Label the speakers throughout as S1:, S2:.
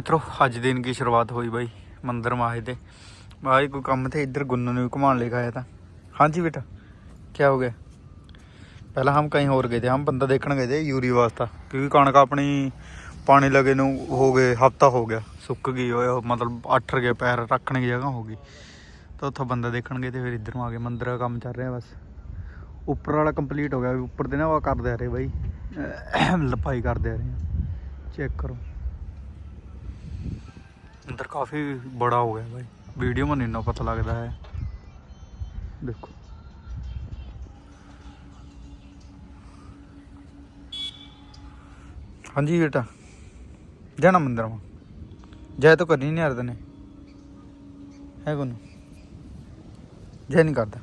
S1: ਮਿੱਤਰੋ, ਅੱਜ ਦਿਨ ਕੀ ਸ਼ੁਰੂਆਤ ਹੋਈ ਬਾਈ, ਮੰਦਰ ਮਾਹੇ ਦੇ ਬਾਈ ਕੋਈ ਕੰਮ ਤੇ ਇੱਧਰ ਗੁੰਨੂ ਨੂੰ ਘੁਮਾਣ ਲਈ ਆਇਆ ਤਾਂ। ਹਾਂਜੀ ਬੇਟਾ ਕੀ ਹੋ ਗਿਆ? ਪਹਿਲਾਂ ਹਮ ਕਹੀਂ ਹੋਰ ਗਏ ਤੇ, ਹਮ ਬੰਦਾ ਦੇਖਣ ਗਏ ਤੇ ਯੂਰੀ ਵਾਸਤਾ, ਕਿਉਂਕਿ ਕਣਕ ਆਪਣੀ ਪਾਣੀ ਲਗੇ ਨੂੰ ਹੋ ਗਏ, ਹਫਤਾ ਹੋ ਗਿਆ, ਸੁੱਕ ਗਈ ਹੋਇਆ ਮਤਲਬ ਅੱਠ ਗਏ ਪੈਰ ਰੱਖਣ ਦੀ ਜਗ੍ਹਾ ਹੋ ਗਈ। ਤਾਂ ਉੱਥੋਂ ਬੰਦਾ ਦੇਖਣ ਗਏ ਤੇ ਫਿਰ ਇੱਧਰ ਆ ਗਏ, ਮੰਦਰ ਦਾ ਕੰਮ ਚੱਲ ਰਿਹਾ ਬਸ। ਉੱਪਰ ਵਾਲਾ ਕੰਪਲੀਟ ਹੋ ਗਿਆ, ਉੱਪਰ ਦੇ ਨਾ ਉਹ ਕਰਦੇ ਆ ਰਹੇ ਬਾਈ ਲਪਾਈ ਕਰਦੇ ਆ ਰਹੇ ਚੈੱਕ ਕਰੋ। अंदर काफ़ी बड़ा हो गया भाई। वीडियो में इन्ना पता लगता है। देखो। हाँ जी बेटा। जाना मंदिर में। जय तो करनी नहीं अर्द है कौन? जय नहीं करता।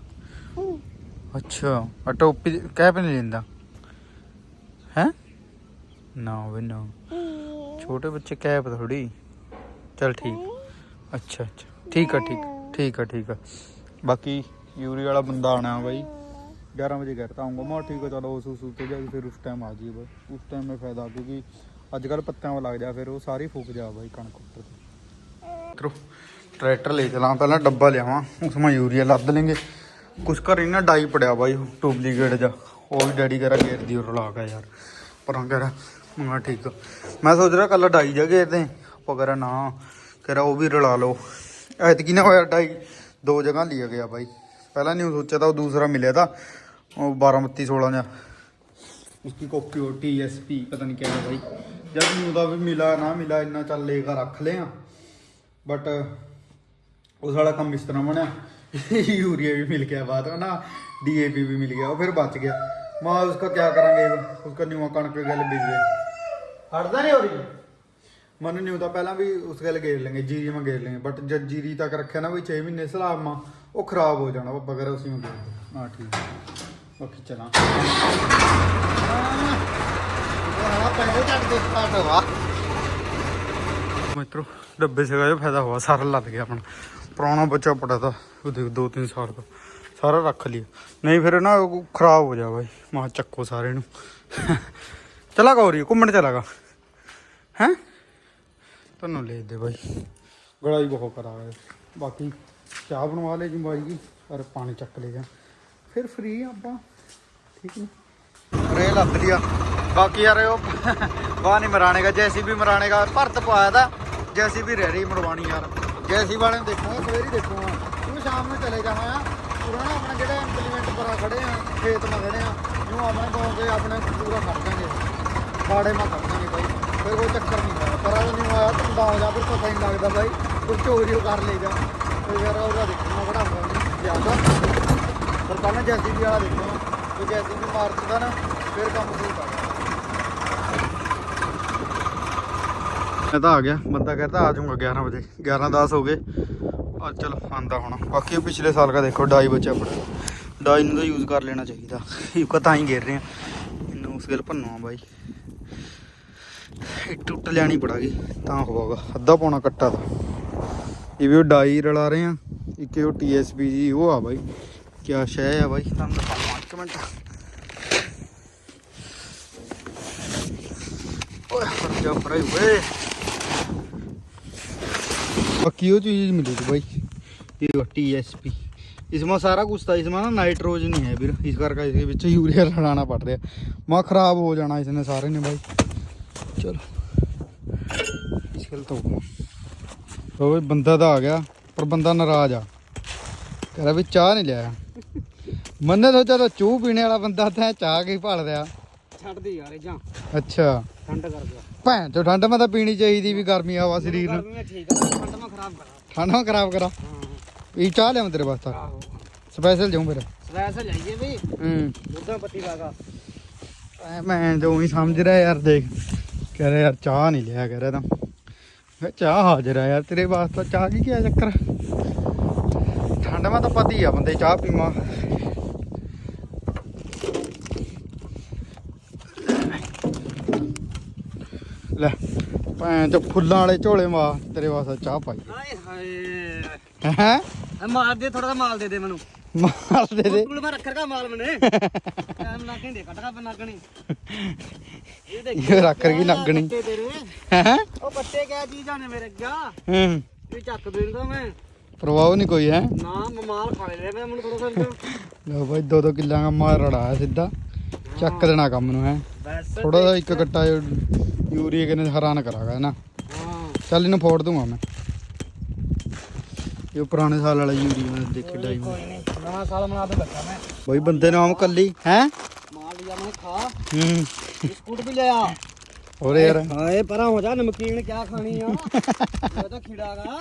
S1: अच्छा टोपी कह पे नहीं लिंदा? है? ना भाई, ना। छोटे बच्चे कैप थोड़ी। चल ठीक अच्छा अच्छा। ठीक है, ठीक ठीक है ठीक है। बाकी यूरी वाला बंदा आना है भाई। ग्यारह बजे कहता आऊँगा मैं ठीक है, चलो, उस उस पे जाके फिर उस टाइम आ जाइए भाई। उस टाइम में फ़ायदा, क्योंकि अजकल पत्तियाँ में लग जा फिर वो सारी फूक जा भाई कणक मित्रों ट्रैक्टर ले चला, पहले डब्बा लियावा उसमें यूरिया लद लेंगे। कुछ घर ना डाई पड़िया भाई डुप्लीकेट जा वो भी डैडी कह रहा घेर दी और रला के यार। पर कह रहा मैं ठीक मैं सोच रहा कल डाई जा घेर दें ਵਗੈਰਾ ਨਾ ਕਰਾ ਉਹ ਵੀ ਰਲਾ ਲਓ। ਐਤਕੀ ਨਾ ਹੋਇਆ ਢਾਈ ਦੋ ਜਗ੍ਹਾ ਲਿਆ ਗਿਆ ਬਾਈ। ਪਹਿਲਾਂ ਨਹੀਂ ਸੋਚਿਆ ਤਾਂ ਉਹ ਦੂਸਰਾ ਮਿਲਿਆ ਤਾਂ ਉਹ 12 32 16 ਜਾਂ ਉਸकी ਕੋਕੀ ਉਹ ਟੀਐਸਪੀ ਪਤਾ ਨਹੀਂ ਕਿਹੜਾ ਬਾਈ। ਜਦ ਨੂੰ ਦਾ ਵੀ ਮਿਲਾ ਨਾ ਮਿਲਾ ਇੰਨਾ ਚੱਲ ਲੈ ਲੇਗਾ ਰੱਖ ਲਿਆ। ਬਟ ਉਹ ਵਾਲਾ ਕੰਮ ਇਸ ਤਰ੍ਹਾਂ ਬਣਿਆ। ਯੂਰੀਆ ਵੀ ਮਿਲ ਗਿਆ ਬਾਅਦ ਨਾ ਡੀਏਪੀ ਵੀ ਮਿਲ ਗਿਆ ਉਹ ਫਿਰ ਬਚ ਗਿਆ। ਮਾਂ ਉਸਕਾ ਕੀ ਕਰਾਂਗੇ? ਉਸਕਾ ਨਿਊਆ ਕਣਕ ਗੱਲ ਬੀਜੇ। ਹਟਦਾ ਨਹੀਂ ਹੋ ਰਹੀ ਮਨ ਨਹੀਂ ਹੁੰਦਾ ਪਹਿਲਾਂ ਵੀ ਉਸ ਗੱਲ ਗੇਰ ਲੈਂਗੇ ਜੀਰੀ ਮੈਂ ਗੇਰ ਲੈਂਗੇ ਬਟ ਜਦ ਜੀਰੀ ਤੱਕ ਰੱਖਿਆ ਨਾ ਵੀ 6 ਮਹੀਨੇ ਸਲਾਬ ਮਾ ਉਹ ਖਰਾਬ ਹੋ ਜਾਣਾ ਉਹ ਬਗੈਰ ਉਸੇ ਨੂੰ ਗੇਰ ਹਾਂ ਠੀਕ। ਬਾਕੀ ਚਲਾਂ।
S2: ਹਾਂ ਪੈਸੇ ਚੱਟ ਦੇ ਸਟਾਰਟ ਹੋਆ
S1: ਮਿੱਤਰੋ ਡੱਬੇ ਸੀਗਾ ਇਹ ਫਾਇਦਾ ਹੋਇਆ ਸਾਰਾ ਲੱਦ ਗਿਆ ਆਪਣਾ। ਪੁਰਾਣਾ ਬੱਚਾ ਪੜਾ ਤਾ ਉਹ ਦੇਖ 2-3 ਸਾਲ ਦਾ ਸਾਰਾ ਰੱਖ ਲਿਆ। ਨਹੀਂ ਫਿਰ ਨਾ ਉਹ ਖਰਾਬ ਹੋ ਜਾ ਬਾਈ। ਮਾ ਚੱਕੋ ਸਾਰੇ ਨੂੰ। ਚਲਾ ਗੌਰੀ ਘੁੰਮਣ ਚਲਾਗਾ। ਹੈ? ਤੁਹਾਨੂੰ ਲੈ ਦੇ ਬਾਈ। ਗੜਾਈ ਬਹੁਤ ਕਰਾ ਹੈ ਬਾਕੀ ਚਾਹ ਬਣਵਾ ਲੈ ਜੀ ਬਾਈ ਜੀ ਔਰ ਪਾਣੀ ਚੱਕ ਲੈ ਜਾ। ਫਿਰ ਫ੍ਰੀ ਆਪਾਂ ਠੀਕ ਨਹੀਂ ਰੇ ਲੱਦ ਲਿਆ। ਬਾਕੀ ਯਾਰ ਉਹ ਵਾਹ ਨਹੀਂ ਮਰਾਣੇ ਦਾ ਜੈਸੀ ਵੀ ਮਰਾਣੇ ਦਾ ਭਰਤ ਪਵਾਇਆ ਦਾ ਜੈਸੀ ਵੀ ਰਹਿ ਰਹੀ ਮਰਵਾਣੀ ਯਾਰ। ਜੈਸੀ ਵਾਲੇ ਨੂੰ ਦੇਖੂਗਾ ਸਵੇਰੀ ਦੇਖੂਗਾ ਉਹ ਸ਼ਾਮ ਨੂੰ ਚਲੇ ਜਾਣਾ ਆ ਪੁਰਾਣਾ ਆਪਣਾ ਜਿਹੜਾ ਇੰਪਲੀਮੈਂਟ ਪਰਾ ਖੜੇ ਆ ਖੇਤ ਮਾ ਖੜੇ ਆ ਨੂੰ ਆਪਣੇ ਕੋਲ ਕੇ ਆਪਣੇ ਪੂਰਾ ਕਰ ਦਾਂਗੇ। ਬਾੜੇ ਮਾ ਕਰ ਦਾਂਗੇ ਬਾਈ। ਕੋਈ ਚੱਕਰ ਨਹੀਂ ਹੈ ਪਰ ਨਹੀਂ ਆਇਆ ਧੰਦਾ ਹੋ ਜਾ ਫਿਰ ਪਤਾ ਹੀ ਨਹੀਂ ਲੱਗਦਾ ਬਾਈ, ਕੋਈ ਚੋਰੀ ਉਹ ਕਰ ਲੇਗਾ ਤੇ ਯਾਰ ਉਹਦਾ ਦੇਖਣਾ ਬੜਾ ਜ਼ਿਆਦਾ ਪਰ ਪਹਿਲਾਂ ਜੈਸੀ ਵਾਲਾ ਦੇਖਣਾ ਤੇ ਜੈਸੀ ਵੀ ਮਾਰਚਦਾ ਨਾ, ਫਿਰ ਕੰਮ ਸ਼ੁਰੂ ਕਰ ਮੈਂ ਤਾਂ ਆ ਗਿਆ ਬੰਦਾ ਕਹਿੰਦਾ ਆ ਜਾਊਂਗਾ 11 ਵਜੇ। 11 10 ਹੋ ਗਏ। ਆ ਚਲੋ, ਆਂਦਾ ਹੁਣ। ਬਾਕੀ ਪਿਛਲੇ ਸਾਲ ਦਾ ਦੇਖੋ, ਡਾਈ ਬਚਿਆ ਪੜਾ ਡਾਈ ਨੂੰ ਤਾਂ ਯੂਜ਼ ਕਰ ਲੈਣਾ ਚਾਹੀਦਾ। ਇਹ ਤਾਂ ਹੀ ਗੇਰ ਰਹੇ। ਆ ਇਹਨੂੰ ਉਸ ਗੱਲ ਭੰਨੋ ਬਾਈ। ਇਹ ਟੁੱਟ ਲੈਣੀ ਪੜਾਗੀ ਤਾਂ ਹੋਊਗਾ ਅੱਧਾ ਪੌਣਾ ਕੱਟਾ ਦਾ ਇਹ ਵੀ ਉਹ ਡਾਈ ਰਲਾ ਰਹੇ ਆ ਇੱਕ ਇਹ ਉਹ ਟੀਐਸਪੀ ਜੀ ਉਹ ਆ ਬਾਈ ਕਿਆ ਸ਼ੈ ਆ ਬਾਈ ਤੁਹਾਨੂੰ ਦਿਖਾਵਾਂ ਇੱਕ ਮਿੰਟ ਓਏ ਹਟ ਜਾ ਪਰੇ ਓਏ बाकी वो चीज मिलेगी भाई ये टी एस पी इसमें सारा कुछ था इसमें ना नाइट्रोजन ही है फिर इस करके इसके ਵਿੱਚ यूरिया लगाना पड़ रहा है मैं खराब हो जाना इसने सारे ने भाई ਚਲੋ। ਚਲ ਤੋ ਉਹ ਬੰਦਾ ਤਾਂ ਆ ਗਿਆ ਪਰ ਬੰਦਾ ਨਾਰਾਜ਼ ਆ। ਕਹਿੰਦਾ ਵੀ ਚਾਹ ਨਹੀਂ ਲਿਆ। ਮੰਨੇ ਤੋਂ ਜਦੋਂ ਚੂ ਪੀਣੇ ਵਾਲਾ ਬੰਦਾ ਤਾਂ ਚਾਹ ਕੀ ਭਾਲ ਲਿਆ
S2: ਛੱਡ ਦੇ ਯਾਰ ਇਹ ਜਾਂ।
S1: ਅੱਛਾ।
S2: ਠੰਡ ਕਰ ਗਿਆ
S1: ਭੈਣ ਚੋ ਠੰਡ ਮੈਂ ਤਾਂ ਪੀਣੀ ਚਾਹੀਦੀ ਵੀ ਗਰਮੀ ਹਵਾ ਸਰੀਰ ਨੂੰ।
S2: ਠੰਡ ਮੈਂ ਖਰਾਬ ਕਰਾ।
S1: ਇਹ ਚਾਹ ਲਿਆ ਮੈਂ ਤੇਰੇ ਵਾਸਤੇ। ਸਪੈਸ਼ਲ ਜਾਉਂ ਫਿਰ।
S2: ਸਪੈਸ਼ਲ ਜਾਈਏ ਵੀ।
S1: ਹੂੰ।
S2: ਦੁੱਧਾਂ ਪੱਤੀ
S1: ਵਾਗਾ ਮੈਂ ਜੋ ਹੀ ਸਮਝ ਰਿਹਾ ਯਾਰ ਦੇਖ। ਕਹਿ ਰਿਹਾ ਯਾਰ ਚਾਹ ਨਹੀਂ ਲਿਆ ਕਹਿ ਰਿਹਾ ਤਾਂ। ਮੈਂ ਚਾਹ ਹਾਜ਼ਰ ਆ ਯਾਰ ਤੇਰੇ ਵਾਸਤੇ ਚਾਹ ਕੀ ਕੀ ਚੱਕਰ? ਠੰਡ ਮੈਂ ਤਾਂ ਪਤੀ ਆ ਬੰਦੇ ਚਾਹ ਪੀਵਾਂ। ਲੈ ਭੈਣ ਚ ਫੁੱਲਾਂ ਵਾਲੇ ਝੋਲੇ ਮਾ ਤੇਰੇ ਵਾਸਤੇ ਚਾਹ ਪਾਈ।
S2: ਹਾਏ ਹਾਏ।
S1: ਹੈ?
S2: ਇਹ ਮਾਰ ਦੇ ਥੋੜਾ ਜਿਹਾ ਮਾਲ ਦੇ ਦੇ ਮੈਨੂੰ।
S1: ਮਾਲ ਦੇ ਦੇ।
S2: ਤੂੰ ਮੈਂ ਰੱਖਰਗਾ ਮਾਲ ਮਨੇ। ਟਾਈਮ ਨਾ ਕਹਿੰਦੇ ਕੱਟਗਾ ਬਣਾ ਕਣੀ ਇਹ ਦੇਖ
S1: ਇਹ ਰੱਖ ਰਗੀ
S2: ਤੇਰੇ।
S1: ਹੈ?
S2: ਉਹ ਪੱਤੇ ਕਿਆ ਚੀਜ਼ਾਂ ਨੇ ਮੇਰੇ ਅੱਗਾ?
S1: ਹੂੰ।
S2: ਵੀ ਚੱਕ ਦੇਂਦਾ ਮੈਂ।
S1: ਪ੍ਰਭਾਵ ਨਹੀਂ ਕੋਈ ਹੈ?
S2: ਨਾ ਮਮਾਲ ਖਾ ਲੈ ਮੈਂ ਮੈਨੂੰ ਥੋੜਾ ਸਮਝੋ।
S1: ਲੋ ਬਾਈ ਦੋ ਦੋ ਕਿੱਲਾਂ ਦਾ ਮਾਲ ਰੜਾਇਆ ਸਿੱਧਾ। ਚੱਕ ਦੇਣਾ ਕੰਮ ਨੂੰ ਹੈ? ਥੋੜਾ ਜਿਹਾ ਇੱਕ ਕੱਟਾ ਯੂਰੀਆ ਕਿਨੇ ਹੈਰਾਨ ਕਰਾਗਾ ਨਾ?
S2: ਹਾਂ।
S1: ਚੱਲ ਇਹਨੂੰ ਫੋੜ ਦੂੰਗਾ ਮੈਂ। ਇਹ ਪੁਰਾਣੇ ਸਾਲ ਵਾਲਾ ਯੂਰੀਆ ਦੇਖੀ ਡਾਈ
S2: ਨਵਾਂ ਸਾਲ ਮਨਾ ਤੇ ਲੱਗਾ ਮੈਂ।
S1: ਬਾਈ ਬੰਦੇ ਨੂੰ ਆਮ ਕੱਲੀ ਹੈ?
S2: ਮਾਲ ਲਿਆ ਮੈਂ ਖਾ।
S1: ਹੂੰ।
S2: ਬਿਸਕੁਟ ਵੀ ਲਿਆ।
S1: ਹੋਰ ਯਾਰ।
S2: ਹਾਏ ਪਰਾਂ ਹੋ ਜਾ ਨਮਕੀਨ ਕਿਆ ਖਾਣੀ ਆ? ਇਹ ਤਾਂ ਖੀੜਾਗਾ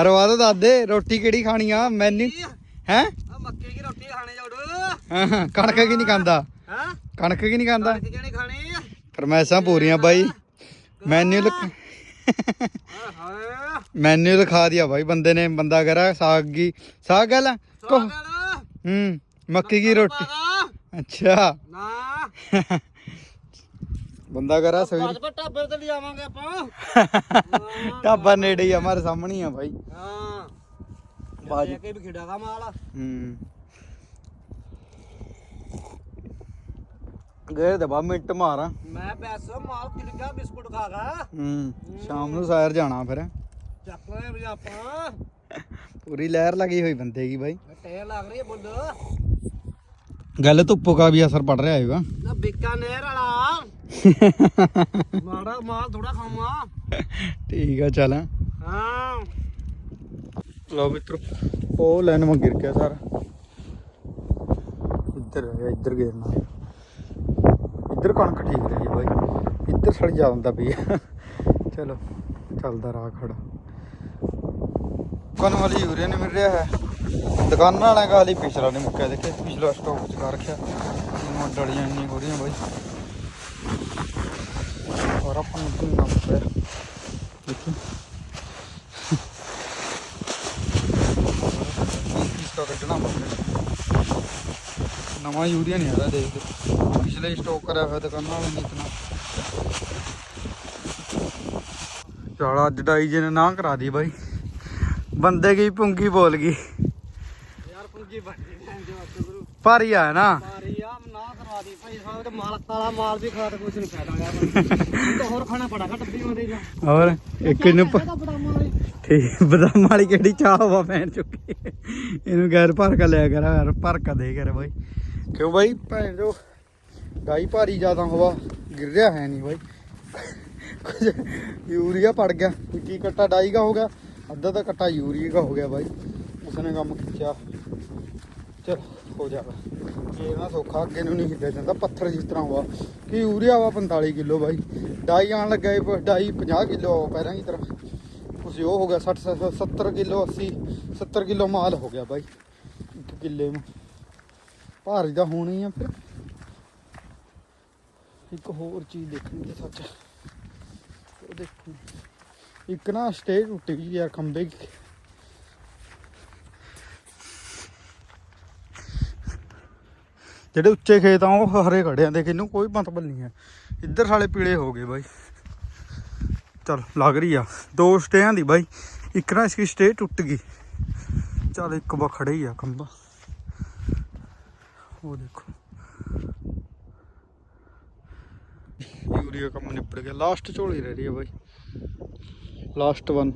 S1: ਅਰਵਾ ਤਾਂ ਦੱਸਦੇ ਰੋਟੀ ਕਿਹੜੀ ਖਾਣੀ ਆ? ਮੈਨੂ ਹੈ?
S2: ਆ ਮੱਕੀ ਦੀ ਰੋਟੀ ਖਾਣੇ ਜਾਉੜ
S1: ਹਾਂ ਕਣਕ ਕੀ ਨਹੀਂ ਖਾਂਦਾ?
S2: ਹਾਂ?
S1: ਕਣਕ ਕੀ ਨਹੀਂ ਖਾਂਦਾ?
S2: ਕਣਕ ਕਿਹੜੀ ਖਾਣੀ? ਆ
S1: ਫਰਮੈਸਾਂ ਪੂਰੀਆਂ ਬਾਈ। ਮੈਨੂ ਲਿਖ ਮੈਨੂ ਲਿਖਾ ਦਿਆ ਬਾਈ ਬੰਦੇ ਨੇ। ਬੰਦਾ ਕਰਾ ਸਾਗ ਕੀ ਸਾਗ ਗੱਲ ਕੋ ਹੂੰ ਮੱਕੀ ਕੀ ਰੋਟੀ? ਅੱਛਾ।
S2: ਨਾ।
S1: ਬੰਦਾ ਕਰਾ ਸਵੇਰ।
S2: ਅੱਜ ਪਰ ਢਾਬੇ ਤੇ ਲਿਆਵਾਂਗੇ ਆਪਾਂ।
S1: ਢਾਬਾ ਨੇੜੇ ਹੀ ਆ ਮਾਰੇ ਸਾਹਮਣੇ ਹੀ ਆ ਬਾਈ।
S2: ਹਾਂ।
S1: ਬਾਜ।
S2: ਕੇ ਵੀ ਖਿਡਾਗਾ ਮਾਲ
S1: ਹੂੰ। ਗਏ ਤੇ ਬਾ ਮਿੰਟ ਮਾਰਾਂ।
S2: ਮੈਂ ਪੈਸਾ ਮਾਲ ਕਿਲ ਗਿਆ ਬਿਸਕੁਟ ਖਾਗਾ
S1: ਹੂੰ ਸ਼ਾਮ ਨੂੰ ਸਾਇਰ ਜਾਣਾ ਫਿਰ।
S2: ਚੱਕ ਲੈ ਵੀ ਆਪਾਂ।
S1: ਪੂਰੀ ਲਹਿਰ ਲੱਗੀ ਹੋਈ ਬੰਦੇ ਕੀ ਬਾਈ।
S2: ਟੇਰ ਲੱਗ ਰਹੀ ਹੈ ਬੁੱਲ।
S1: ਗੱਲ ਧੁੱਪ ਕਾ ਵੀ ਅਸਰ ਪੜ ਰਿਹਾ ਹੈਗਾ।
S2: ਨਾ ਬੀਕਾਨੇਰ ਵਾਲਾ। ਮਾੜਾ ਮਾਲ ਥੋੜਾ ਖਾਵਾਂ।
S1: ਠੀਕ ਆ ਚੱਲ।
S2: ਹਾਂ।
S1: ਲਓ ਮਿੱਤਰੋ ਉਹ ਲਾਈਨ ਮਾ ਗਿਰ ਗਿਆ ਸਾਰਾ। ਇੱਧਰ ਇੱਧਰ ਗਿਰਨਾ ਇੱਧਰ ਕਣਕ ਠੀਕ ਰਹੀ ਬਾਈ। ਇੱਧਰ ਸੜ ਜਾਂਦਾ ਪਈ। ਚਲੋ ਚੱਲਦਾ ਰਾਹ ਖੜਾ। ਦੁਕਾਨ ਵਾਲੀ ਯੂਰੀਆ ਨਹੀਂ ਮਿਲ ਰਿਹਾ ਹੈ। ਦੁਕਾਨਾਂ ਵਾਲਿਆਂ ਦਾ ਹਾਲੀ ਪਿਛਲਾ ਨਹੀਂ ਮੁੱਕਿਆ ਦੇਖੇ ਪਿਛਲਾ ਸਟਾਕ ਚ ਕਰ ਰੱਖਿਆ। ਇਹਨੂੰ ਡਲੀਆਂ ਇੰਨੀ ਹੋ ਰਹੀਆਂ ਬਾਈ। ਔਰ ਆਪਾਂ ਨੂੰ ਕਿੰਨਾ ਪਿਆ? ਦੇਖੀ। ਸਟਾਕ ਕੱਢਣਾ ਪਊਗਾ ਨਵਾਂ ਯੂਰੀਆ ਨਹੀਂ ਆਦਾ ਦੇਖ ਪਿਛਲੇ ਸਟਾਕ ਕਰਿਆ ਹੋਇਆ ਦੁਕਾਨਾਂ ਵਾਲੇ ਨੇ ਇਤਨਾ ਚਲ ਅੱਜ ਡਾਈ ਜੀ ਨੇ ਨਾ ਕਰਾ ਦੀ ਬਾਈ। ਬੰਦੇ ਕੀ ਪੁੰਗੀ ਬੋਲ ਗਈ।
S2: ਯਾਰ ਪੁੰਜੀ ਬੱਜੀ ਮੈਂ ਜੋ ਅੱਗੇ ਗੁਰੂ।
S1: ਭਾਰੀ ਆ ਨਾ।
S2: ਮਾਰੀ ਆ ਨਾ ਕਰਵਾ ਦੀ ਭਾਈ ਸਾਹਿਬ ਤੇ ਮਾਲ ਮਾਲ ਵੀ ਖਾ ਤੇ ਕੁਝ ਨਹੀਂ ਫਾਇਦਾ ਯਾਰ ਤਾਂ ਹੋਰ ਖਾਣਾ ਬੜਾ ਘੱਟ ਵੀ ਜਾਂ
S1: ਹੋਰ ਇੱਕ
S2: ਮਾਲ
S1: ਠੀਕ ਬਦਾਮ ਵਾਲੀ ਕਿਹੜੀ ਚਾਹ ਵਾ ਪੈਣ ਚੁੱਕੀ ਇਹਨੂੰ ਗੈਰ ਭਰ ਕੇ ਲਿਆ ਕਰ ਯਾਰ ਭਰ ਕੇ ਦੇ ਕਰ ਬਾਈ। ਕਿਉਂ ਬਾਈ? ਭੈਣ ਜੋ ਗਾਈ ਭਾਰੀ ਜ਼ਿਆਦਾ ਹਵਾ ਗਿਰ ਰਿਹਾ ਹੈ ਨਹੀਂ ਬਾਈ। ਯੂਰੀਆ ਪੜ ਗਿਆ ਕੀ ਕੱਟਾ ਡਾਈ ਦਾ ਹੋ ਗਿਆ ਅੱਧਾ ਤਾਂ ਕੱਟਾ ਯੂਰੀਆ ਦਾ ਹੋ ਗਿਆ ਬਾਈ। ਉਸਨੇ ਕੰਮ ਕੀਤਾ। ਚਲ, ਹੋ ਜਾਗਾ ਇਹ ਨਾ ਸੌਖਾ, ਅੱਗੇ ਨੂੰ ਨਹੀਂ ਹਿੱਲਿਆ ਜਾਂਦਾ। ਪੱਥਰ ਜਿਸ ਤਰ੍ਹਾਂ ਹੋਆ ਕਿ ਯੂਰੀਆ ਵਾ 45 ਕਿਲੋ ਬਾਈ। ਡਾਈ ਆਣ ਲੱਗਾ ਇਹ ਡਾਈ 50 ਕਿਲੋ ਪੈਰਾਂ ਦੀ ਤਰ੍ਹਾਂ। ਕੁਛ ਉਹ ਹੋ ਗਿਆ 60 70 ਕਿਲੋ 80 70 ਕਿਲੋ ਮਾਲ ਹੋ ਗਿਆ ਬਾਈ। ਇੱਕ ਕਿੱਲੇ ਨੂੰ। ਭਾਰੀ ਦਾ ਹੋਣੀ ਆ ਫਿਰ। ਇੱਕ ਹੋਰ ਚੀਜ਼ ਦੇਖਣੀ ਤੇ ਸੱਚ। ਉਹ ਦੇਖੋ ਇੱਕ ਨਾ ਸਟੇਜ ਟੁੱਟ ਗਈ ਯਾਰ ਖੰਬੇ ਜਿਹੜੇ ਉੱਚੇ ਖੇਤ ਆ, ਉਹ ਹਰੇ ਖੜਿਆਂ ਦੇ ਕਿਨੂੰ ਕੋਈ ਮਤਲਬ ਨਹੀਂ ਹੈ। ਇੱਧਰ ਸਾਲੇ ਪੀਲੇ ਹੋ ਗਏ ਬਾਈ। ਚਲ, ਲੱਗ ਰਹੀ ਆ। ਦੋ ਸਟੇਆਂ ਦੀ ਬਾਈ। ਇੱਕ ਨਾ ਇਸकी ਸਟੇ ਟੁੱਟ ਗਈ। ਚਲ, ਇੱਕ ਬਾ ਖੜੇ ਹੀ ਆ ਖੰਭਾ। ਉਹ ਦੇਖੋ। ਯੂਰੀਆ ਕੰਮ ਨਿਪੜ ਗਿਆ। ਲਾਸਟ ਝੋਲੀ ਰਹਿ ਰਹੀ ਹੈ ਬਾਈ। ਲਾਸਟ ਵਨ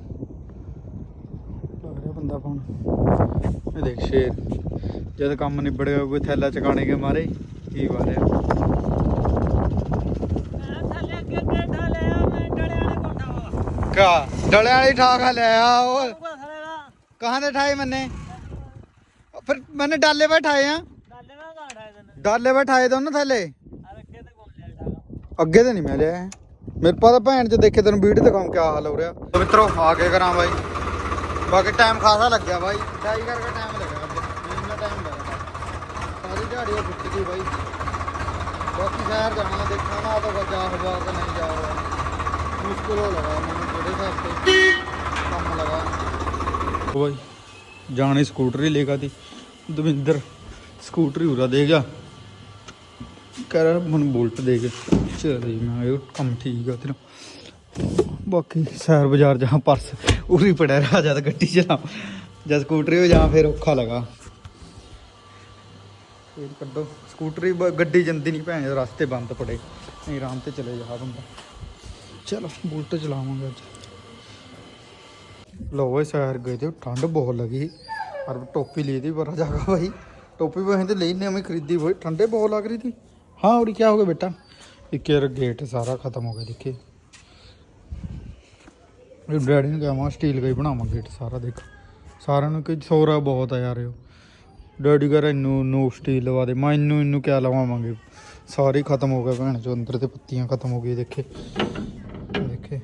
S1: ਲੱਗ ਰਿਹਾ ਬੰਦਾ ਪਾਉਣ ਇਹ ਦੇਖ ਸ਼ੇਰ। ਜਦ ਕੰਮ ਨਿਬੜ ਗਿਆ ਕੋਈ ਥੈਲਾ ਚਕਾਣੇ ਕੇ ਮਾਰੇ ਕੀ ਵਾਰਿਆ ਕਾ ਡਲੇ ਵਾਲੀ ਠਾ ਖਾ ਲਿਆ ਉਹ। ਕਹਾਂ ਦੇ ਠਾਏ ਮੈਨੇ? ਫਿਰ ਮੈਨੇ ਡਾਲੇ ਬੈਠਾਏ ਆ।
S2: ਡਾਲੇ
S1: ਬੈਠਾਏ ਦੋਨੋਂ ਥੱਲੇ।
S2: ਆ ਅੱਗੇ ਤੇ ਘੁੰਮ ਲਿਆ ਠਾਗਾ।
S1: ਅੱਗੇ ਤੇ ਨਹੀਂ ਮੈਂ ਲਿਆ। ਮੇਰੇ ਪਾ ਤਾਂ ਭੈਣ ਚ ਦੇਖੇ ਤੈਨੂੰ ਵੀਡੀਓ ਦਿਖਾਉਂ ਕਿਆ ਹਾਲ ਹੋ ਰਿਹਾ। ਤੇ ਮਿੱਤਰੋ ਆ ਕੇ ਕਰਾਂ ਬਾਈ। ਬਾਕੀ ਟਾਈਮ ਖਾਸਾ ਲੱਗਿਆ ਬਾਈ। ਡਾਈ ਕਰਕੇ ਟਾਈਮ ਲੱਗਾ ਅੱਜ। ਇੰਨਾ ਟਾਈਮ ਲੱਗਾ ਸਾਰੀ ਦਿਹਾੜੀ ਉਹ ਟੁੱਟ ਗਈ ਬਾਈ। ਬਾਕੀ ਸ਼ਹਿਰ ਜਾਣਾ ਦੇਖਣਾ ਤਾਂ ਵਜਾ ਹਵਾ ਕਿ ਨਹੀਂ ਜਾ ਰਿਹਾ। ਮੁਸ਼ਕਿਲ ਹੋ ਲਗਾ ਮੈਨੂੰ ਜਿਹੜੇ ਹਿਸਾਬ ਤੇ। ਕੰਮ ਲਗਾ। ਉਹ ਬਾਈ ਜਾਣੇ ਸਕੂਟਰੀ ਲੈ ਗਾ ਤੀ ਦਵਿੰਦਰ ਸਕੂਟਰੀ ਉਰਾ ਦੇ ਗਿਆ। ਕਹਿ ਰਿਹਾ ਮੈਨੂੰ ਬੁਲਟ ਦੇ ਕੇ ਚਲੇ ਮੈਂ ਇਹ ਕੰਮ ਠੀਕ ਆ ਤੇਰਾ। ਬਾਕੀ ਸੈਰ ਬਾਜ਼ਾਰ ਜਾਂ ਪਰਸ, ਉਰੀ ਪੜਿਆ ਰਿਹਾ, ਜਦ ਗੱਡੀ ਚਲਾ ਜਦ ਸਕੂਟਰੀ ਹੋ ਜਾਂ ਫਿਰ ਔਖਾ ਲਗਾ। ਇਹ ਕੱਢੋ। ਸਕੂਟਰੀ ਗੱਡੀ ਜਾਂਦੀ ਨਹੀਂ ਭੈਣ ਰਸਤੇ ਬੰਦ ਪੜੇ, ਨਹੀਂ ਆਰਾਮ ਤੇ ਚਲੇ ਜਾ ਬੰਦਾ। ਚਲੋ, ਬੁਲਟ ਚਲਾਵਾਂਗੇ ਅੱਜ। ਲੋ ਵੇ ਸੈਰ ਗਏ ਤੇ ਠੰਡ ਬਹੁਤ ਲੱਗੀ। ਪਰ ਟੋਪੀ ਲਈ ਦੀ ਬੜਾ ਜਗਾ ਭਾਈ। ਟੋਪੀ ਵੈਸੇ ਤੇ ਲਈ ਨੇ ਮੈਂ ਖਰੀਦੀ ਹੋਈ। ਠੰਡੇ ਬਹੁਤ ਲੱਗ ਰਹੀ ਸੀ। हाँ और क्या हो गया बेटा एक यार गेट सारा खत्म हो गया देखिए ਇਹ ਡੈਡੀ ਨੂੰ ਕਹਾਂ ਸਟੀਲ ਦਾ ਹੀ ਬਣਾਵਾਂ ਗੇਟ ਸਾਰਾ ਦੇਖ ਸਾਰਿਆਂ ਨੂੰ ਕਿ ਸੋਰਾ ਬਹੁਤ ਆ ਯਾਰ ਇਹ ਡੈਡੀ ਕਹਿੰਦਾ ਇਹਨੂੰ ਨੋ ਸਟੀਲ ਲਵਾ ਦੇ ਮੈਂ ਇਹਨੂੰ ਇਹਨੂੰ ਕਿਆ ਲਵਾਵਾਂਗੇ ਸਾਰੇ ਹੀ ਖਤਮ ਹੋ ਗਏ ਭੈਣ ਚੋਂ ਅੰਦਰ ਤੇ ਪੱਤੀਆਂ ਖਤਮ ਹੋ ਗਈ ਦੇਖੇ ਦੇਖੇ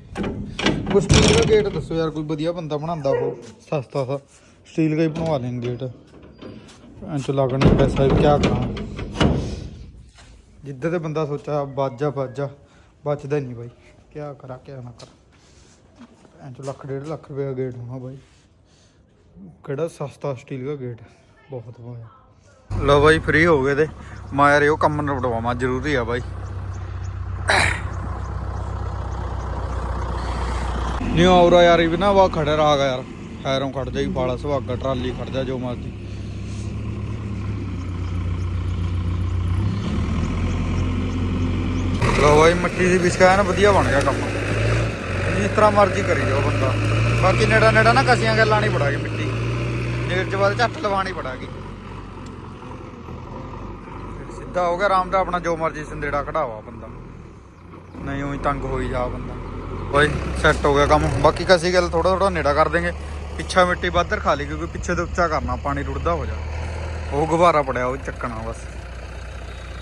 S1: ਕੋਈ ਸਟੀਲ ਦਾ ਗੇਟ ਦੱਸੋ ਯਾਰ ਕੋਈ ਵਧੀਆ ਬੰਦਾ ਬਣਾਉਂਦਾ ਉਹ ਸਸਤਾ ਸਾ ਸਟੀਲ ਦਾ ਹੀ ਬਣਵਾ ਲੈਣ ਗੇਟ ਐਂ ਚ ਲੱਗਣ ਪੈਸਾ ਵੀ ਕਿਆ ਕਰਾਂ ਜਿੱਦਾਂ ਤੇ ਬੰਦਾ ਸੋਚਾ ਬਾਜਾ ਬਾਜਾ, ਬਚਦਾ ਨਹੀਂ ਬਾਈ। ਕਿਆ ਕਰਾਂ, ਕਿਆ ਨਾ ਕਰਾਂ। ਐਂ ਚ ਲੱਖ, ਡੇਢ ਲੱਖ ਰੁਪਏ ਦਾ ਗੇਟ ਹੋਣਾ ਬਾਈ। ਕਿਹੜਾ ਸਸਤਾ ਸਟੀਲ ਦਾ ਗੇਟ ਬਹੁਤ ਹੋਇਆ। ਲਓ ਬਾਈ ਫ੍ਰੀ ਹੋ ਗਏ ਤੇ ਮੈਂ ਯਾਰ ਇਹ ਕੰਮ ਨਿਬੜਵਾਵਾਂ, ਜ਼ਰੂਰੀ ਆ ਬਾਈ। ਨਹੀਂ ਔਰਾ ਯਾਰ, ਇਹ ਵੀ ਨਾ ਵਾ ਖੜਾ ਰਹਾ ਯਾਰ। ਹੈਰੋਂ ਖੜ ਜਾਈ ਬਾਲਾ ਸੁਹਾਗਾ, ਟਰਾਲੀ ਖੜ ਜਾ, ਜੋ ਮਰਜ਼ੀ। ਲੋ ਬਾਈ ਮੱਟੀ ਦੀ ਵਿਸਕਾ ਨਾ ਵਧੀਆ ਬਣ ਗਿਆ ਕੰਮ। ਜਿਸ ਤਰ੍ਹਾਂ ਮਰਜ਼ੀ ਕਰੀ ਜਾਓ ਬੰਦਾ। ਬਾਕੀ ਨੇੜਾ ਨੇੜਾ ਨਾ ਕਸੀਆਂ ਗੱਲਾਂ ਨਹੀਂ ਪੜਾਗੀ ਮਿੱਟੀ। ਨੇੜ ਚ ਬਾਅਦ ਝੱਟ ਲਵਾਣੀ ਪੜਾਗੀ ਸਿੱਧਾ ਹੋ ਗਿਆ, ਆਰਾਮ ਦਾ ਆਪਣਾ ਜੋ ਮਰਜ਼ੀ ਸੰਦੇੜਾ ਕਢਾਵਾ ਬੰਦਾ। ਨਹੀਂ ਉਹੀ ਤੰਗ ਹੋਈ ਜਾ ਬੰਦਾ। ਬਾਈ ਸੈੱਟ ਹੋ ਗਿਆ ਕੰਮ। ਬਾਕੀ ਕਸੀ ਗੱਲ ਥੋੜਾ ਥੋੜਾ ਨੇੜਾ ਕਰ ਦੇਗੇ। ਪਿੱਛਾ ਮਿੱਟੀ ਬਾਦਰ ਖਾ ਲਈ, ਕਿਉਂਕਿ ਪਿੱਛੇ ਤੋਂ ਉੱਚਾ ਕਰਨਾ, ਪਾਣੀ ਰੁੜਦਾ ਹੋ ਜਾ। ਉਹ ਗੁਬਾਰਾ ਪੜਿਆ, ਉਹ ਚੱਕਣਾ ਬਸ।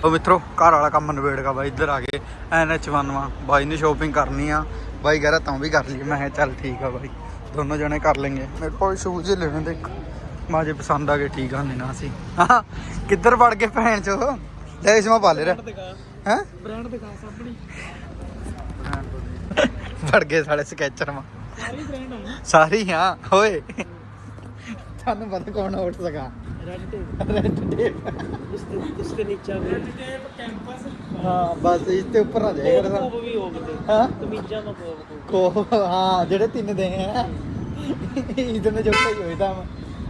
S1: ਉਹ ਮਿੱਤਰੋ ਘਰ ਵਾਲਾ ਕੰਮ ਨਵੇੜਗਾ ਬਾਈ ਇੱਧਰ ਆ ਗਏ। ਐਨਐਚ 1 ਵਾ। ਬਾਈ ਨੇ ਸ਼ੋਪਿੰਗ ਕਰਨੀ ਆ। ਬਾਈ ਕਹਿੰਦਾ ਤੂੰ ਵੀ ਕਰ ਲਈ ਮੈਂ ਕਿਹਾ ਚੱਲ ਠੀਕ ਆ ਬਾਈ। ਦੋਨੋਂ ਜਣੇ ਕਰ ਲੈਂਗੇ ਮੇਰੇ ਕੋਲ ਸ਼ੂਜ਼ ਹੀ ਲੈਣੇ ਤੇ ਇੱਕ ਮਾ ਜੇ ਪਸੰਦ ਆ ਗਏ ਠੀਕ ਆ ਨਾ ਸੀ। ਕਿੱਧਰ ਵੜ ਗਏ ਭੈਣ ਚੋ? ਲੈ ਇਸ ਮਾ ਪਾ ਲੈ ਰੇ। ਹੈ?
S2: ਬ੍ਰਾਂਡ ਦਿਖਾ ਸਾਪਣੀ
S1: ਵੜ ਗਏ ਸਾਲੇ ਸਕੈਚਰ ਮਾ
S2: ਸਾਰੀ ਬ੍ਰਾਂਡ ਆ
S1: ਸਾਰੀ ਹਾਂ ਓਏ। ਤੁਹਾਨੂੰ ਪਤਾ ਕੌਣ ਉੱਠ ਸਕਾ
S2: ਰੈਡ ਟੇਪ
S1: ਰੈਡ ਟੇਪ
S2: ਇਸ ਤੇ ਇਸ ਤੇ ਨੀਚੇ ਰੈਡ ਟੇਪ ਕੈਂਪਸ
S1: ਹਾਂ ਬਸ ਇਸ ਤੇ ਉੱਪਰ ਆ ਜਾਏਗਾ
S2: ਕੋਪ ਵੀ ਹੋ ਗਏ
S1: ਹਾਂ?
S2: ਕਮੀਜ਼ਾਂ ਦਾ ਕੋਪ
S1: ਕੋ ਹਾਂ ਜਿਹੜੇ ਤਿੰਨ ਦੇ ਹੈ ਇਤਨੇ ਜੋਗਾ ਹੀ ਹੋਈ ਤਾਂ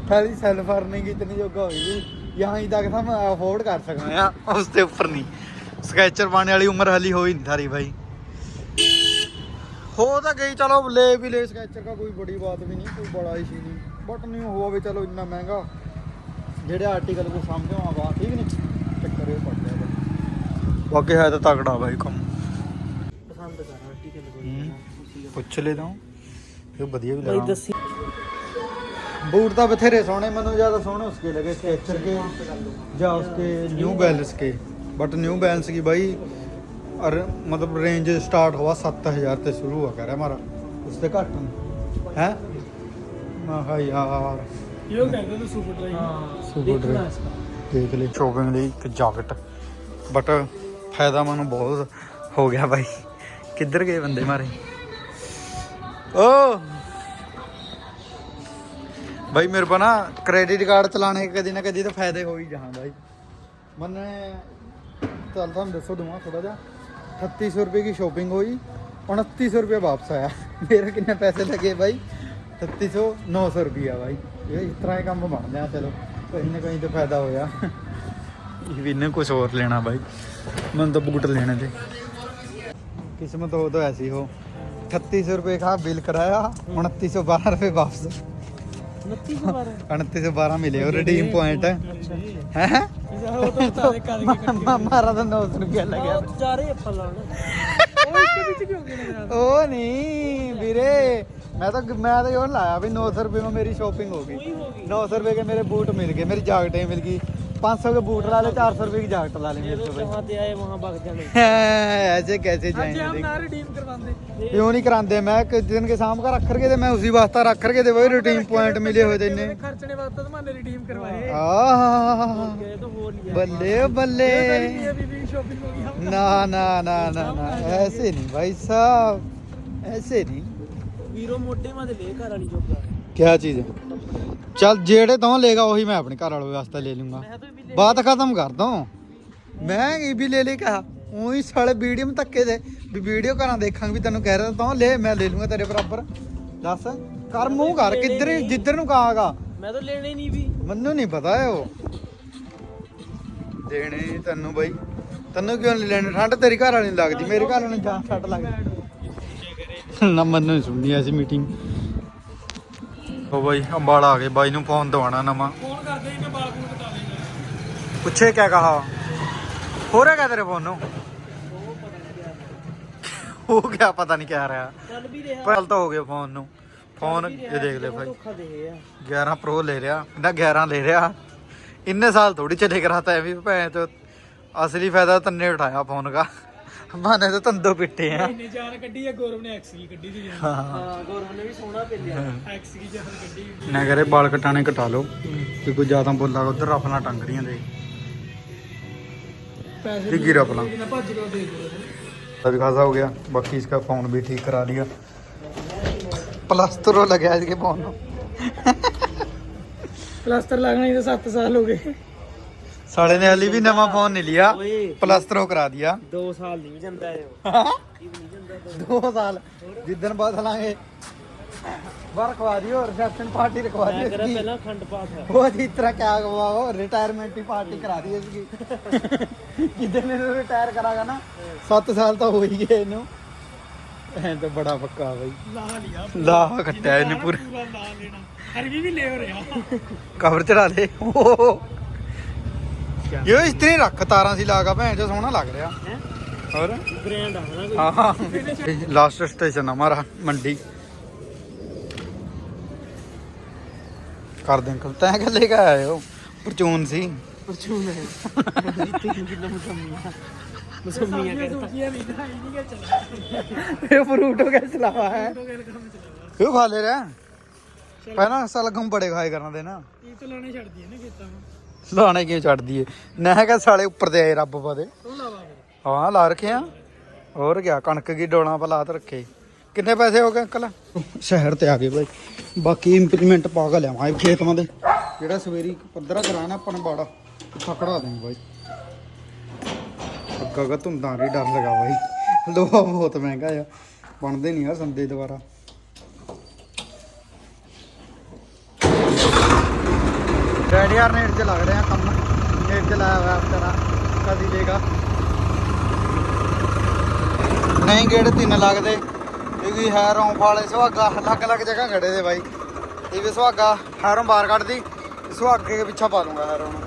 S1: ਖਾਲੀ ਸੈਲਫ ਅਰਨਿੰਗ ਇਤਨੀ ਜੋਗਾ ਹੋਈ ਵੀ ਯਹਾਂ ਤੱਕ ਤਾਂ ਮੈਂ ਅਫੋਰਡ ਕਰ ਸਕਦਾ ਆ। ਉਸ ਦੇ ਉੱਪਰ ਨਹੀਂ। ਸਕੈਚਰ ਪਾਣੇ ਵਾਲੀ ਉਮਰ ਹਾਲੀ ਹੋਈ ਨਹੀਂ ਥਾਰੀ ਭਾਈ ਹੋ ਤਾਂ ਗਈ ਚਲੋ ਲੈ ਵੀ ਲੈ ਸਕੈਚਰ ਦਾ ਕੋਈ ਬੜੀ ਬਾਤ ਵੀ ਨਹੀਂ ਕੋਈ ਬੜਾ ਇਸ਼ੂ ਨਹੀਂ। ਬਟ ਨਹੀਂ ਹੋਆ ਵੀ ਚਲੋ ਇੰਨਾ ਮਹਿੰਗਾ। ਜਿਹੜੇ ਆਰਟੀਕਲ ਕੋ ਸਮਝੋ ਆ ਬਾ ਠੀਕ ਨਹੀਂ ਚੱਕਰ ਇਹ ਪੜ ਲਿਆ ਬਾਕੀ ਹੈ ਤਾਂ ਤਕੜਾ ਬਾਈ ਕੰਮ। ਪੁੱਛ ਲੈ ਤਾਂ। ਇਹ ਵਧੀਆ ਵੀ
S2: ਲੱਗਦਾ।
S1: ਬੂਟ ਤਾਂ ਬਥੇਰੇ ਸੋਹਣੇ ਮੈਨੂੰ ਜ਼ਿਆਦਾ ਸੋਹਣੇ ਉਸਕੇ ਲਗੇ ਸਕੈਚਰ ਕੇ ਜਾਂ ਉਸਕੇ ਨਿਊ ਬੈਲੈਂਸ ਕੇ। ਬਟ ਨਿਊ ਬੈਲੈਂਸ ਕੀ ਬਾਈ और मतलब रेंज स्टार्ट हुआ सत्त हज़ार से शुरू हुआ कह रहा हमारा उससे घट है मैं कहा यार
S2: ਇਹ ਕਹਿੰਦੇ ਨੇ ਸੁਪਰ ਡਰਾਈਵ ਹਾਂ
S1: ਸੁਪਰ ਡਰਾਈਵ ਦੇਖ ਲਈ ਸ਼ੋਪਿੰਗ ਲਈ ਇੱਕ ਜਾਕਟ ਬਟ ਫਾਇਦਾ ਮੈਨੂੰ ਬਹੁਤ ਹੋ ਗਿਆ ਬਾਈ ਕਿੱਧਰ ਗਏ ਬੰਦੇ ਮਾਰੇ ਓ भाई मेरे को ना क्रेडिट कार्ड चलाने के कदी ना कदी तो फायदे हो ही जहाँ भाई मैंने चल ਤੁਹਾਨੂੰ ਦੱਸੋ ਦੂੰਗਾ ਥੋੜਾ ਜਿਹਾ अट्ठतीस रुपये की शॉपिंग हुई, उनतीस रुपये वापस आया। मेरे कितने पैसे लगे भाई? छत्तीस सौ नौ सौ रुपया भाई। ये इस तरह काम बन लिया चलो। कहीं ना कहीं तो फ़ायदा होया इन्हें कुछ और लेना भाई। मैंने तो बूट लेने थे। किस्मत हो तो ऐसी हो। छत्तीस रुपये का बिल कराया, उनतीस सौ बारह रुपये वापस।
S2: 29 ਤੋਂ 12
S1: ਮਿਲੇ
S2: ਉਹ ਰਿਡੀਮ ਪੁਆਇੰਟ
S1: ਹੈ। ਹੈ ਮਾਰਾ ਤਾਂ 900 ਰੁਪਿਆ
S2: ਲੱਗਿਆ। ਜਾ ਰਹੇ ਆਪਾਂ ਲਾਉਣ। ਉਹ ਇਸ ਵਿੱਚ ਕਿਉਂ ਗਿਆ
S1: ਉਹ ਨਹੀਂ ਵੀਰੇ ਮੈਂ ਤਾਂ ਮੈਂ ਤਾਂ ਯੋਰ ਲਾਇਆ ਵੀ 900 ਰੁਪਏ ਮੇਰੀ
S2: ਸ਼ਾਪਿੰਗ ਹੋ ਗਈ।
S1: 900 ਰੁਪਏ ਕੇ ਮੇਰੇ ਬੂਟ ਮਿਲ ਗਏ ਮੇਰੀ ਜਾਕਟੇ ਮਿਲ ਗਈ। 500 के बूट ला ले चार सौ रुपए की जैकेट ला ले मेरे से
S2: वहाँ से आए वहाँ भाग जाने
S1: ऐसे कैसे जाएंगे हम
S2: ना रिडीम करवाते
S1: क्यों नहीं कराते मैं एक दिन के शाम का रख के मैं उसी वास्ता रख के दे भाई रिडीम पॉइंट मिले हुए थे इन्हें
S2: खर्चने वास्ते तो मैंने रिडीम करवाए हां
S1: बल्ले बल्ले ना ना ना ना ना ऐसे नहीं भाई साहब ऐसे नहीं
S2: वीरो मोटे मत ले घर वाली जो
S1: क्या चीज है ਚੱਲ ਜਿਹੜੇ ਤੋਂ ਲੇਗਾ ਉਹੀ ਮੈਂ ਆਪਣੇ
S2: ਘਰ ਵਾਲੇ ਵਾਸਤੇ ਲੈ
S1: ਲੂੰਗਾ। ਬਾਤ ਖਤਮ ਕਰ ਦੋ। ਮੈਂ ਇਹ ਵੀ ਲੈ ਲੈ ਕਹਾ ਉਹੀ ਸਾਲੇ ਵੀਡੀਓ ਮ ਧੱਕੇ ਦੇ ਵੀ ਵੀਡੀਓ ਕਰਾਂ ਦੇਖਾਂਗੇ ਵੀ ਤੈਨੂੰ ਕਹਿ ਰਿਹਾ ਤਾਂ ਲੈ ਮੈਂ ਲੈ ਲੂੰਗਾ ਤੇਰੇ ਬਰਾਬਰ। ਦੱਸ ਕਰ ਮੂੰਹ ਕਰ ਕਿੱਧਰ ਜਿੱਧਰ ਨੂੰ ਕਾਗਾ
S2: ਮੈਂ ਤਾਂ ਲੈਣੇ ਨਹੀਂ ਵੀ।
S1: ਮੈਨੂੰ ਨਹੀਂ ਪਤਾ ਉਹ। ਦੇਣੇ ਤੈਨੂੰ ਬਾਈ। ਤੈਨੂੰ ਕਿਉਂ ਨਹੀਂ ਲੈਣੇ? ਠੰਡ ਤੇਰੀ ਘਰ ਵਾਲੀ ਲੱਗਦੀ ਮੇਰੇ ਘਰ ਵਾਲੀ ਨੂੰ ਜਾਂ ਛੱਡ ਲੱਗਦੀ। ਨਾ ਮੈਨੂੰ ਸੁਣਨੀ ਐਸੀ ਮੀਟਿੰਗ ਉਹ ਬਾਈ ਅੰਬਾਲਾ ਆ ਗਏ। ਬਾਈ ਨੂੰ ਫੋਨ ਦਵਾਣਾ ਨਵਾਂ।
S2: ਫੋਨ ਕਰਦੇ ਇਹਨੇ ਬਾਲ ਬੂਲ ਕਟਾ ਦੇਗਾ
S1: ਪੁੱਛੇ ਕਿਆ ਕਹਾ। ਹੋ ਰਿਹਾ ਕਿਆ ਤੇਰੇ ਫੋਨ ਨੂੰ? ਉਹ ਕਿਆ ਪਤਾ ਨਹੀਂ ਕਹਿ ਰਿਹਾ।
S2: ਚੱਲ ਵੀ ਰਿਹਾ।
S1: ਪਹਿਲ ਤਾਂ ਹੋ ਗਿਆ ਫੋਨ ਨੂੰ। ਫੋਨ ਇਹ ਦੇਖ ਲੈ ਭਾਈ
S2: ਧੋਖਾ ਦੇ ਆ।
S1: 11 ਪ੍ਰੋ ਲੈ ਰਿਹਾ। ਨਾ 11 ਲੈ ਰਿਹਾ। ਇੰਨੇ ਸਾਲ ਥੋੜੀ ਚਲੇ ਕਰਾਤਾ ਐ ਵੀ ਭੈਣ ਤੋਂ ਅਸਲੀ ਫਾਇਦਾ ਤੰਨੇ ਉਠਾਇਆ ਫੋਨ ਦਾ। ਮਾਨੇ ਤਾਂ ਤੰਦੋ ਪਿੱਟੇ ਆ
S2: ਇਹਨੇ ਜਾਨ ਕੱਢੀ ਆ ਗੌਰਵ ਨੇ ਐਕਸ ਕੀ ਕੱਢੀ ਦੀ
S1: ਹਾਂ
S2: ਹਾਂ ਗੌਰਵ ਨੇ ਵੀ ਸੋਹਣਾ ਪਿੱਲਿਆ ਐਕਸ ਕੀ ਜਾਨ ਕੱਢੀ
S1: ਨਾ ਕਰੇ ਬਾਲ ਕਟਾਣੇ ਕਟਾ ਲਓ ਕਿ ਕੋਈ ਜ਼ਿਆਦਾ ਬੋਲਾ ਉਧਰ ਆਪਣਾ ਟੰਗੜੀਆਂ ਦੇ
S2: ਪੈਸੇ
S1: ਕੀ गिरा अपना
S2: ਕਿੰਨਾ ਭੱਜ ਕੇ ਦੇ ਦੇ
S1: अभी खासा हो गया बाकी इसका फोन भी ठीक करा लिया प्लास्टर हो लगा इसके फोन
S2: ਪਲਾਸਟਰ ਲੱਗਣਾ ਹੀ ਤਾਂ 7 ਸਾਲ ਹੋ
S1: ਸਾਲੇ ਨੇ ਹਲੀ ਵੀ ਨਵਾਂ ਫੋਨ ਨਹੀਂ ਲਿਆ
S2: ਓਏ।
S1: ਕਰਾ ਦਿਆ।
S2: 2 ਸਾਲ ਨਹੀਂ ਜਾਂਦਾ ਇਹ ਇਹ ਨਹੀਂ ਜਾਂਦਾ
S1: 2 ਸਾਲ ਜਿੱਦਣ ਬਾਅਦ ਲਾਂਗੇ। ਵਰ ਦਿਓ ਰਿਸੈਪਸ਼ਨ ਪਾਰਟੀ
S2: ਰਖਵਾ
S1: ਦਿਓ
S2: ਕਰਾ ਪਹਿਲਾਂ ਖੰਡ ਪਾਠ।
S1: ਉਹ ਜੀ ਤਰ੍ਹਾਂ ਕਿਆ ਕਵਾਓ ਰਿਟਾਇਰਮੈਂਟ ਦੀ ਪਾਰਟੀ ਕਰਾ ਦਿਓ ਇਸ ਕੀ ਕਿਦਨ ਰਿਟਾਇਰ ਕਰਾਗਾ ਨਾ 7 ਸਾਲ ਤਾਂ ਹੋ ਹੀ ਗਏ ਇਹਨੂੰ। ਐਂ ਤਾਂ ਬੜਾ ਪੱਕਾ ਬਈ।
S2: ਲਾਹ ਲਿਆ।
S1: ਲਾਹ ਕੱਟਿਆ ਇਹਨੇ ਪੂਰਾ।
S2: ਲਾਹ ਲੈਣਾ। ਹਰ ਵੀ ਲੈ ਰਿਹਾ।
S1: ਕਵਰ ਚੜਾ ਲੈ ਓ ਦੇ ਇਹ ਇਤਨੇ ਰੱਖ ਤਾਰਾਂ ਸੀ ਲਾਗਾ ਭੈਣ ਚੋ ਸੋਹਣਾ ਲੱਗ ਰਿਹਾ।
S2: ਹੈ?
S1: ਹੋਰ?
S2: ਬ੍ਰਾਂਡ ਆ ਨਾ ਕੋਈ?
S1: ਹਾਂ ਲਾਸਟ ਸਟੇਸ਼ਨ ਹਮਾਰਾ ਮੰਡੀ। ਕਰ ਦੇ ਅੰਕਲ ਤੈਂ ਕੱਲੇ ਕਾ ਆਏ ਹੋ? ਪਰਚੂਨ ਸੀ।
S2: ਪਰਚੂਨ ਹੈ। ਜਿੱਤੇ ਕਿੰਨਾ ਮਸਮੀਆਂ ਮਸਮੀਆਂ ਕਰਦਾ ਸਬਜ਼ੀਆਂ ਨਹੀਂ ਖਾਈ ਨਹੀਂ ਕਿ ਚਲਾ
S1: ਇਹ ਫਰੂਟ ਹੋ ਗਿਆ ਚਲਾਵਾ ਹੈ।
S2: ਤੋਂ ਗੱਲ ਕੰਮ ਚਲਾਵਾ।
S1: ਇਹ ਖਾ ਲੈ ਰਿਹਾ? ਪਹਿਲਾਂ ਸਲਗਮ ਬੜੇ ਖਾਏ ਕਰਨ ਦੇ ਨਾ।
S2: ਇਹ ਤਾਂ ਲਾਣੇ ਛੱਡਦੀ ਹੈ ਨਾ ਖੇਤਾਂ ਨੂੰ।
S1: ਲਾਣੇ ਕਿਉਂ ਛੱਡਦੀ ਏ? ਨਾ ਹੈਗਾ ਸਾਲੇ ਉੱਪਰ ਤੇ ਆਏ ਰੱਬ ਪਦੇ ਹਾਂ ਲਾ ਰੱਖੇ ਆ। ਹੋਰ ਗਿਆ ਕਣਕ ਦੀ ਡੋਲਾਂ ਪਾ ਤੇ ਰੱਖੇ। ਕਿੰਨੇ ਪੈਸੇ ਹੋ ਗਏ ਅੰਕਲ? ਸ਼ਹਿਰ ਤੇ ਆ ਗਏ ਬਾਈ। ਬਾਕੀ ਇੰਪਲੀਮੈਂਟ ਪਾ ਕੇ ਲਿਆਵਾਂ ਖੇਤਾਂ ਦੇ। ਜਿਹੜਾ ਸਵੇਰੀ ਪੱਧਰਾ ਕਰਾਣਾ ਆਪਾਂ ਨੇ ਬਾੜਾ ਖੜਾ ਦੇਂ ਬਾਈ। ਅੱਗਾ ਗਾ ਧੁੰਦਾਂ ਵੀ ਡਰ ਲਗਾ ਬਾਈ। ਲੋਹਾ ਬਹੁਤ ਮਹਿੰਗਾ ਆ। ਬਣਦੇ ਨਹੀਂ ਆ ਸੰਦੇ ਦੁਬਾਰਾ। ਡੈਡੀ ਯਾਰ ਚ ਲੱਗ ਰਿਹਾ ਕੰਮ। ਨੇੜ ਚ ਲਾਇਆ ਹੋਇਆ ਤੇਰਾ, ਕਦੀ ਦੇਗਾ। ਨਹੀਂ, ਗੇੜੇ ਤਿੰਨ ਲੱਗਦੇ। ਕਿਉਂਕਿ ਹੈਰੋਂ ਰੌਂਫ ਵਾਲੇ ਸੁਹਾਗਾ, ਅਲੱਗ ਅਲੱਗ ਜਗ੍ਹਾ ਖੜੇ ਦੇ ਬਾਈ। ਇਹ ਵੀ ਸੁਹਾਗਾ, ਹੈਰੋਂ ਬਾਹਰ ਕੱਢਦੀ। ਸੁਹਾਗੇ ਦੇ ਪਿੱਛਾ ਪਾ ਲੂੰਗਾ ਹੈਰੋਂ ਨੂੰ।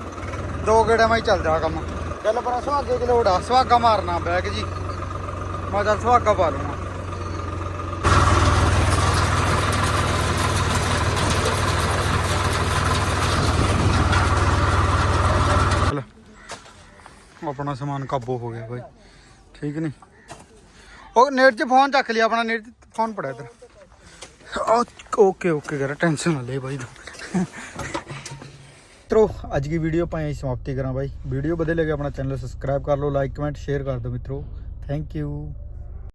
S1: ਦੋ ਗੇੜੇ ਮੈਂ ਚੱਲਦਾ ਚੱਲ ਜਾ ਕੰਮ। ਚੱਲ ਪਰ ਸੁਹਾਗੇ ਦੀ ਲੋੜ ਆ। ਸੁਹਾਗਾ ਮਾਰਨਾ ਬੈਗ ਜੀ। ਮੈਂ ਚੱਲ ਸੁਹਾਗਾ ਪਾ ਲੂੰਗਾ ਚੱਲ ਆਪਣਾ ਸਮਾਨ ਕਾਬੂ ਹੋ ਗਿਆ ਬਾਈ। ਠੀਕ ਨਹੀਂ ਉਹ ਨੇਟ 'ਚ ਫੋਨ ਚੱਕ ਲਿਆ, ਆਪਣਾ ਨੇਟ ਫੋਨ ਪੜਿਆ ਇੱਧਰ। ਓਕੇ ਓਕੇ ਕਰ ਟੈਨਸ਼ਨ ਨਾ ਲੈ ਬਾਈ ਤੂੰ। ਮਿੱਤਰੋ, ਅੱਜ ਦੀ ਵੀਡੀਓ ਆਪਾਂ ਇਹੀ ਸਮਾਪਤੀ ਕਰਾਂ ਬਾਈ। ਵੀਡੀਓ ਵਧੀਆ ਲੱਗੇ ਆਪਣਾ ਚੈਨਲ ਸਬਸਕ੍ਰਾਈਬ ਕਰ ਲਓ ਲਾਈਕ ਕਮੈਂਟ ਸ਼ੇਅਰ ਕਰ ਦਿਓ ਮਿੱਤਰੋ। Thank you